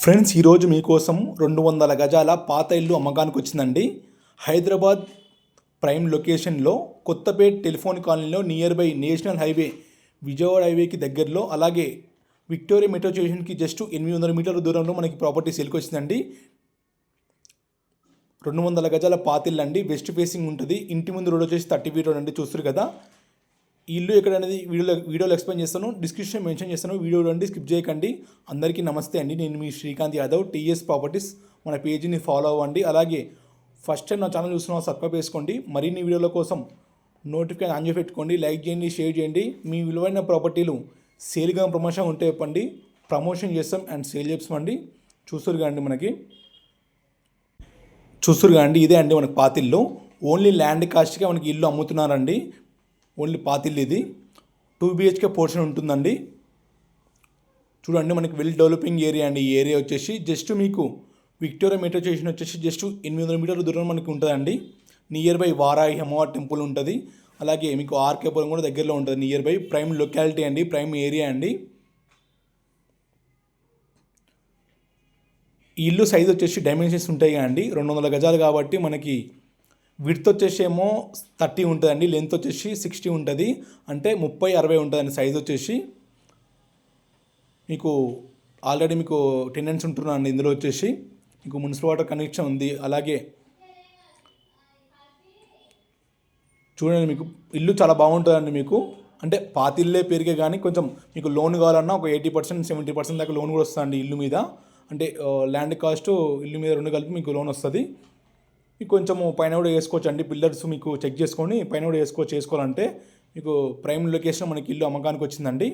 Friends ఈరోజు మీకోసం రెండు వందల గజాల పాత ఇల్లు అమ్మకానికి వచ్చిందండి. హైదరాబాద్ ప్రైమ్ లొకేషన్లో కొత్తపేట్ టెలిఫోన్ కాలనీలో near by national highway Vijayawada హైవేకి దగ్గరలో అలాగే విక్టోరియా మెట్రో స్టేషన్కి జస్ట్ ఎనిమిది వందల మీటర్ల దూరంలో మనకి ప్రాపర్టీ సేల్కి వచ్చిందండి. రెండు వందల గజాల పాతిల్లు అండి వెస్ట్ ఫేసింగ్ ఉంటుంది. ఇంటి ముందు రోడ్ వచ్చేసి థర్టీ ఫీట్ రోడ్ అండి చూస్తారు కదా. ఇల్లు ఎక్కడ అనేది వీడియోలో వీడియోలో ఎక్స్ప్లెయిన్ చేస్తాను. డిస్క్రిప్షన్ మెన్షన్ చేస్తాను. వీడియో రండి స్కిప్ చేయకండి. అందరికీ నమస్తే అండి. నేను మీ శ్రీకాంత్ యాదవ్ టీఎస్ ప్రాపర్టీస్. మన పేజీని ఫాలో అవ్వండి. అలాగే ఫస్ట్ టైం నా ఛానల్ చూస్తున్న సబ్స్క్రైబ్ చేసుకోండి. మరిన్ని వీడియోల కోసం నోటిఫికేషన్ ఆన్ చేసి పెట్టుకోండి. లైక్ చేయండి షేర్ చేయండి. మీ విలువైన ప్రాపర్టీలు సేల్గా ప్రమోషన్ ఉంటే చెప్పండి. ప్రమోషన్ చేస్తాం అండ్ సేల్ చేస్తామండి చూస్తారు కదండి మనకి? చూస్తారు అండి ఇదే అండి మనకి పాతిల్లు ఓన్లీ ల్యాండ్ కాస్ట్గా మనకి ఇల్లు అమ్ముతున్నారండి. ఓన్లీ పాతిల్లు ఇది. టూ బిహెచ్కే పోర్షన్ ఉంటుందండి. చూడండి మనకి వెల్ డెవలపింగ్ ఏరియా అండి. ఈ ఏరియా వచ్చేసి జస్ట్ మీకు విక్టోరియా మెట్రో స్టేషన్ వచ్చేసి జస్ట్ ఎనిమిది వందల మీటర్ల దూరం మనకి ఉంటుందండి. నియర్ బై వారాహి అమ్మవారి టెంపుల్ ఉంటుంది. అలాగే మీకు ఆర్కేపురం కూడా దగ్గరలో ఉంటుంది. నియర్ బై ప్రైమ్ లొకాలిటీ అండి ప్రైమ్ ఏరియా అండి. ఈ ఇల్లు సైజ్ వచ్చేసి డైమెన్షన్స్ ఉంటాయి అండి రెండు వందల గజాలు కాబట్టి మనకి విడ్త్ వచ్చేసి ఏమో థర్టీ ఉంటుందండి లెంత్ వచ్చేసి సిక్స్టీ ఉంటుంది అంటే ముప్పై అరవై ఉంటుందండి సైజ్ వచ్చేసి. మీకు ఆల్రెడీ మీకు టెండెన్స్ ఉంటున్నాను ఇందులో వచ్చేసి. మీకు మున్సిపల్ వాటర్ కనెక్షన్ ఉంది అలాగే చూడండి మీకు ఇల్లు చాలా బాగుంటుందండి మీకు. అంటే పాతిల్లే పెరిగే కానీ కొంచెం మీకు లోన్ కావాలన్నా ఒక ఎయిటీ పర్సెంట్ సెవెంటీ పర్సెంట్ దాకా లోన్ కూడా వస్తుందండి ఇల్లు మీద. అంటే ల్యాండ్ కాస్ట్ ఇల్లు మీద రెండు కలిపి మీకు లోన్ వస్తుంది. మీకు కొంచెము పైన కూడా వేసుకోవచ్చు అండి పిల్లర్స్ మీకు చెక్ చేసుకొని పైన కూడా వేసుకోవచ్చు వేసుకోవాలంటే మీకు ప్రైమ్ లొకేషన్ మనకి ఇల్లు అమ్మకానికి వచ్చిందండి.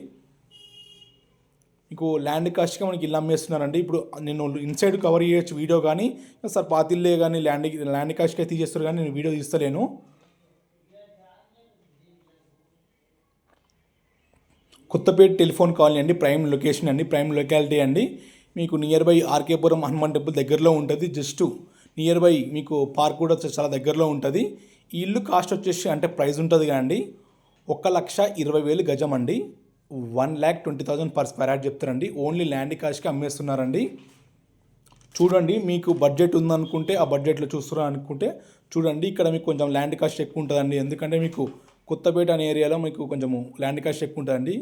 మీకు ల్యాండ్ కాస్ట్గా మనకి ఇల్లు అమ్మేస్తున్నారండి. ఇప్పుడు నేను ఇన్సైడ్ కవర్ చేయొచ్చు వీడియో కానీ సార్ పాతిల్లే కానీ ల్యాండ్ ల్యాండ్ కాస్ట్గా తీసేస్తారు కానీ నేను వీడియో తీస్తలేను. కొత్తపేట టెలిఫోన్ కాలనీ అండి ప్రైమ్ లొకేషన్ అండి ప్రైమ్ లొకాలిటీ అండి. మీకు near by RK Puram Hanuman temple దగ్గరలో ఉంటుంది. జస్ట్ నియర్ బై మీకు పార్క్ కూడా చాలా దగ్గరలో ఉంటుంది. ఈ ఇల్లు కాస్ట్ వచ్చేసి అంటే ప్రైస్ ఉంటుంది కానీ ఒక లక్ష ఇరవై వేలు గజం అండి. One lakh twenty thousand per square yard చెప్తారండి. ఓన్లీ ల్యాండ్ కాస్ట్కి అమ్మేస్తున్నారండి. చూడండి మీకు బడ్జెట్ ఉందనుకుంటే ఆ బడ్జెట్లో చూస్తున్నారు అనుకుంటే చూడండి ఇక్కడ మీకు కొంచెం ల్యాండ్ కాస్ట్ ఎక్కువ ఉంటుందండి. ఎందుకంటే మీకు కొత్తపేట అనే ఏరియాలో మీకు కొంచెము ల్యాండ్ కాస్ట్ ఎక్కువ ఉంటుందండి.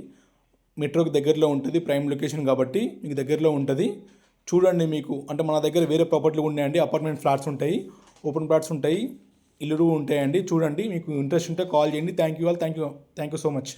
మెట్రోకి దగ్గరలో ఉంటుంది ప్రైమ్ లొకేషన్ కాబట్టి మీకు దగ్గరలో ఉంటుంది. చూడండి మీకు. అంటే మన దగ్గర వేరే ప్రాపర్టీలు ఉన్నాయండి. అపార్ట్మెంట్ ఫ్లాట్స్ ఉంటాయి ఓపెన్ ఫ్లాట్స్ ఉంటాయి ఇల్లు ఉంటాయండి. చూడండి మీకు ఇంట్రెస్ట్ ఉంటే కాల్ చేయండి. Thank you all thank you thank you so much